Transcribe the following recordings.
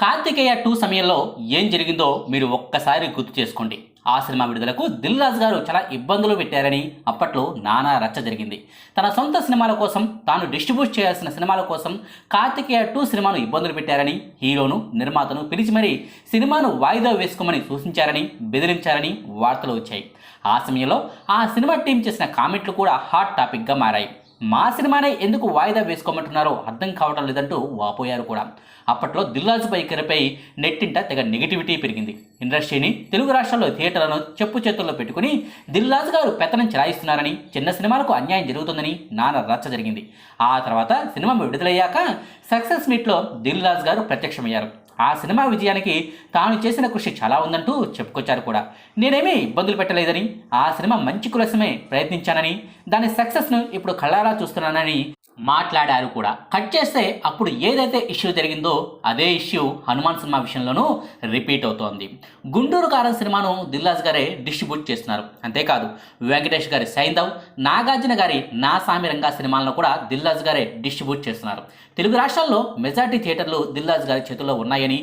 Karthikeya two సమయంలో ఏం జరిగిందో మీరు ఒక్కసారి గుర్తు చేసుకోండి. ఆ సినిమా విడుదలకు దిల్రాజు గారు చాలా ఇబ్బందులు పెట్టారని అప్పట్లో నానా రచ్చ జరిగింది. తన సొంత సినిమాల కోసం తాను డిస్ట్రిబ్యూట్ చేయాల్సిన సినిమాల కోసం కార్తికేయ టూ సినిమాను ఇబ్బందులు పెట్టారని హీరోను నిర్మాతను పిలిచి మరీ సినిమాను వాయిదా వేసుకోమని సూచించారని బెదిరించారని వార్తలు వచ్చాయి. ఆ సమయంలో ఆ సినిమా టీం చేసిన కామెంట్లు కూడా హాట్ టాపిక్గా మారాయి. మా సినిమానే ఎందుకు వాయిదా వేసుకోమంటున్నారో అర్థం కావడం లేదంటూ వాపోయారు కూడా. అప్పట్లో దిల్రాజు పైకరపై నెట్టింట తెగ నెగిటివిటీ పెరిగింది. ఇండస్ట్రీని తెలుగు రాష్ట్రాల్లో థియేటర్లను చెప్పు చేతుల్లో పెట్టుకుని దిల్రాజు గారు పెత్తనం చెలాయిస్తున్నారని చిన్న సినిమాలకు అన్యాయం జరుగుతుందని నాన్న రచ్చ జరిగింది. ఆ తర్వాత సినిమా విడుదలయ్యాక సక్సెస్ మీట్లో దిల్రాజు గారు ప్రత్యక్షమయ్యారు. ఆ సినిమా విజయానికి తాను చేసిన కృషి చాలా ఉందంటూ చెప్పుకొచ్చారు కూడా. నేనేమీ ఇబ్బందులు పెట్టలేదని ఆ సినిమా మంచి కులసమే ప్రయత్నించానని దాని సక్సెస్ను ఇప్పుడు కళ్ళారా చూస్తున్నానని మాట్లాడారు కూడా. కట్ చేస్తే అప్పుడు ఏదైతే ఇష్యూ జరిగిందో అదే ఇష్యూ హనుమాన్ సినిమా విషయంలోనూ రిపీట్ అవుతోంది. గుంటూరు కారం సినిమాను దిల్లాజ్ గారే డిస్ట్రిబ్యూట్ చేస్తున్నారు. అంతేకాదు వెంకటేష్ గారి సైందవ్ నాగార్జున గారి నా సామి రంగా సినిమాలను కూడా దిల్లాజ్ గారే డిస్ట్రిబ్యూట్ చేస్తున్నారు. తెలుగు రాష్ట్రాల్లో మెజార్టీ థియేటర్లు దిల్లాజ్ గారి చేతుల్లో ఉన్నాయని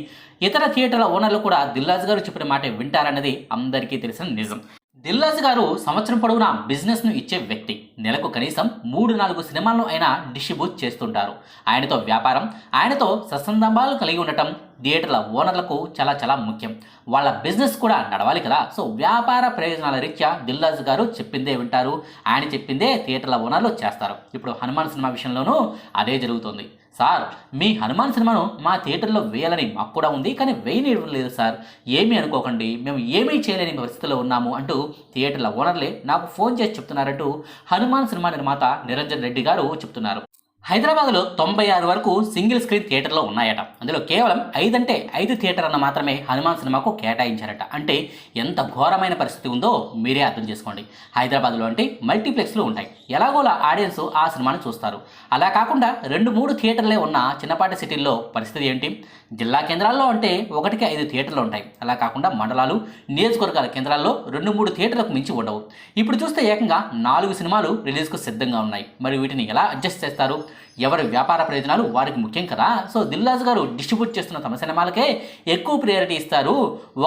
ఇతర థియేటర్ల ఓనర్లు కూడా దిల్లాజ్ గారు చెప్పిన మాట వింటారన్నది అందరికీ తెలిసిన నిజం. దిల్రాజ్ గారు సంవత్సరం పొడవునా బిజినెస్ను ఇచ్చే వ్యక్తి. నెలకు కనీసం మూడు నాలుగు సినిమాలను అయినా డిస్ట్రిబ్యూట్ చేస్తుంటారు. ఆయనతో వ్యాపారం ఆయనతో సత్సందంబాలు కలిగి ఉండటం థియేటర్ల ఓనర్లకు చాలా చాలా ముఖ్యం. వాళ్ళ బిజినెస్ కూడా నడవాలి కదా. సో వ్యాపార ప్రయోజనాల రీత్యా దిల్రాజు గారు చెప్పిందే వింటారు. ఆయన చెప్పిందే థియేటర్ల ఓనర్లు చేస్తారు. ఇప్పుడు హనుమాన్ సినిమా విషయంలోనూ అదే జరుగుతుంది. సార్ మీ హనుమాన్ సినిమాను మా థియేటర్లో వేయాలని మాకు కూడా ఉంది కానీ వేయనివ్వడం లేదు సార్. ఏమీ అనుకోకండి మేము ఏమీ చేయలేని పరిస్థితిలో ఉన్నాము అంటూ థియేటర్ల ఓనర్లే నాకు ఫోన్ చేసి చెప్తున్నారంటూ హనుమాన్ సినిమా నిర్మాత నిరంజన్ రెడ్డి గారు చెప్తున్నారు. హైదరాబాద్లో తొంభై ఆరు వరకు సింగిల్ స్క్రీన్ థియేటర్లో ఉన్నాయట. అందులో కేవలం ఐదంటే ఐదు థియేటర్ అన్న మాత్రమే హనుమాన్ సినిమాకు కేటాయించారట. అంటే ఎంత ఘోరమైన పరిస్థితి ఉందో మీరే అర్థం చేసుకోండి. హైదరాబాద్లో అంటే మల్టీప్లెక్స్లు ఉంటాయి. ఎలాగోలా ఆడియన్స్ ఆ సినిమాను చూస్తారు. అలా కాకుండా రెండు మూడు థియేటర్లే ఉన్న చిన్నపాటి సిటీల్లో పరిస్థితి ఏంటి? జిల్లా కేంద్రాల్లో అంటే ఒకటికి ఐదు థియేటర్లు ఉంటాయి. అలా కాకుండా మండలాలు నియోజకవర్గాల కేంద్రాల్లో రెండు మూడు థియేటర్లకు మించి ఉండవు. ఇప్పుడు చూస్తే ఏకంగా నాలుగు సినిమాలు రిలీజ్కు సిద్ధంగా ఉన్నాయి. మరి వీటిని ఎలా అడ్జస్ట్ చేస్తారు? ఎవరి వ్యాపార ప్రయోజనాలు వారికి ముఖ్యం కదా? సో దిల్రాజు గారు డిస్ట్రిబ్యూట్ చేస్తున్న తమ సినిమాలకే ఎక్కువ ప్రియారిటీ ఇస్తారు.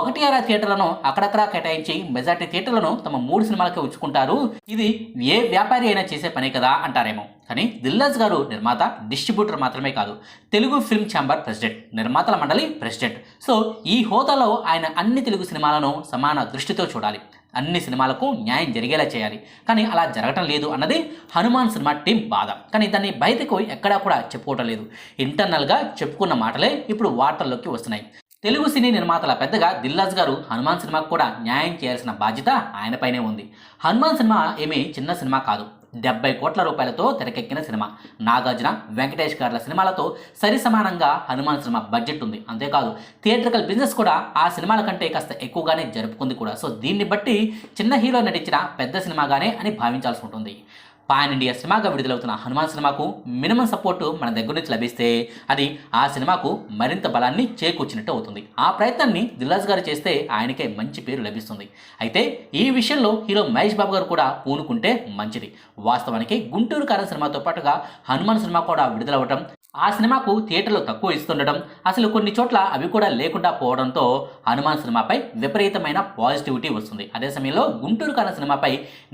ఒకటి అర థియేటర్లను అక్కడక్కడ కేటాయించి మెజార్టీ థియేటర్లను తమ మూడు సినిమాలకే ఉంచుకుంటారు. ఇది ఏ వ్యాపారి అయినా చేసే పనే కదా అంటారేమో. కానీ దిల్లాజ్ గారు నిర్మాత డిస్ట్రిబ్యూటర్ మాత్రమే కాదు తెలుగు ఫిల్మ్ ఛాంబర్ ప్రెసిడెంట్ నిర్మాతల మండలి ప్రెసిడెంట్ సో ఈ హోదాలో ఆయన అన్ని తెలుగు సినిమాలను సమాన దృష్టితో చూడాలి. అన్ని సినిమాలకు న్యాయం జరిగేలా చేయాలి. కానీ అలా జరగటం లేదు అన్నది హనుమాన్ సినిమా టీం బాధ. కానీ దాన్ని బయటకు ఎక్కడా కూడా చెప్పుకోవటం లేదు. ఇంటర్నల్గా చెప్పుకున్న మాటలే ఇప్పుడు వార్తల్లోకి వస్తున్నాయి. తెలుగు సినీ నిర్మాతల పెద్దగా దిల్లాజ్ గారు హనుమాన్ సినిమాకు కూడా న్యాయం చేయాల్సిన బాధ్యత ఆయనపైనే ఉంది. హనుమాన్ సినిమా ఏమీ చిన్న సినిమా కాదు. డెబ్బై కోట్ల రూపాయలతో తెరకెక్కిన సినిమా. నాగార్జున వెంకటేష్ గారుల సినిమాలతో సరి సమానంగా హనుమాన్ సినిమా బడ్జెట్ ఉంది. అంతేకాదు థియేట్రికల్ బిజినెస్ కూడా ఆ సినిమాల కంటే కాస్త ఎక్కువగానే జరుపుకుంది కూడా. సో దీన్ని బట్టి చిన్న హీరో నటించిన పెద్ద సినిమాగానే అని భావించాల్సి ఉంటుంది. పాన్ ఇండియా సినిమాగా విడుదలవుతున్న హనుమాన్ సినిమాకు మినిమం సపోర్టు మన దగ్గర నుంచి లభిస్తే అది ఆ సినిమాకు మరింత బలాన్ని చేకూర్చినట్టు అవుతుంది. ఆ ప్రయత్నాన్ని దిల్రాజ్ గారు చేస్తే ఆయనకే మంచి పేరు లభిస్తుంది. అయితే ఈ విషయంలో హీరో మహేష్ బాబు గారు కూడా పూనుకుంటే మంచిది. వాస్తవానికి గుంటూరు కారం సినిమాతో పాటుగా హనుమాన్ సినిమా కూడా విడుదలవ్వటం ఆ సినిమాకు థియేటర్లో తక్కువ ఇస్తుండడం అసలు కొన్ని చోట్ల అవి కూడా లేకుండా పోవడంతో హనుమాన్ సినిమాపై విపరీతమైన పాజిటివిటీ వస్తుంది. అదే సమయంలో గుంటూరు కాల సినిమాపై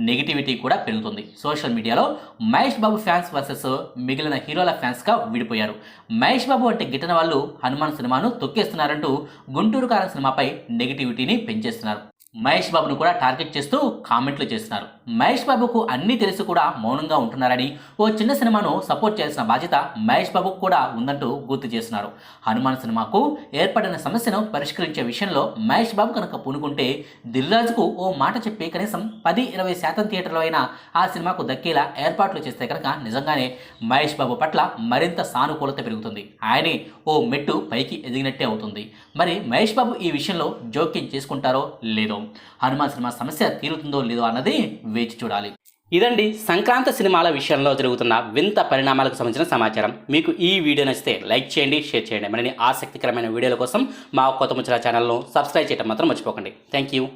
నెగిటివిటీ కూడా పెరుగుతుంది. సోషల్ మీడియాలో మహేష్ బాబు ఫ్యాన్స్ వర్సెస్ మిగిలిన హీరోల ఫ్యాన్స్గా విడిపోయారు. మహేష్ బాబు అంటే గిట్టని వాళ్ళు హనుమాన్ సినిమాను తొక్కేస్తున్నారంటూ గుంటూరు కాన సినిమాపై నెగిటివిటీని పెంచేస్తున్నారు. మహేష్ బాబును కూడా టార్గెట్ చేస్తూ కామెంట్లు చేస్తున్నారు. మహేష్ బాబుకు అన్నీ తెలిసి కూడా మౌనంగా ఉంటున్నారని ఓ చిన్న సినిమాను సపోర్ట్ చేయాల్సిన బాధ్యత మహేష్ బాబుకు కూడా ఉందంటూ గుర్తు చేస్తున్నారు. హనుమాన్ సినిమాకు ఏర్పడిన సమస్యను పరిష్కరించే విషయంలో మహేష్ బాబు కనుక పూనుకుంటే దిల్రాజుకు ఓ మాట చెప్పి కనీసం పది ఇరవై శాతం థియేటర్లో అయినా ఆ సినిమాకు దక్కేలా ఏర్పాట్లు చేస్తే కనుక నిజంగానే మహేష్ బాబు పట్ల మరింత సానుకూలత పెరుగుతుంది. ఆయనే ఓ మెట్టు పైకి ఎదిగినట్టే అవుతుంది. మరి మహేష్ బాబు ఈ విషయంలో జోక్యం చేసుకుంటారో లేదో హనుమాన్ సినిమా సమస్య తీరుతుందో లేదో అన్నది వేచి చూడాలి. ఇదండి సంక్రాంత సినిమాల విషయంలో జరుగుతున్న వింత పరిణామాలకు సంబంధించిన సమాచారం. మీకు ఈ వీడియో నచ్చితే లైక్ చేయండి షేర్ చేయండి. మరిన్ని ఆసక్తికరమైన వీడియోల కోసం మా కొత్త ముచ్చల ఛానల్ను సబ్స్క్రైబ్ చేయడం మాత్రం మర్చిపోకండి. Thank you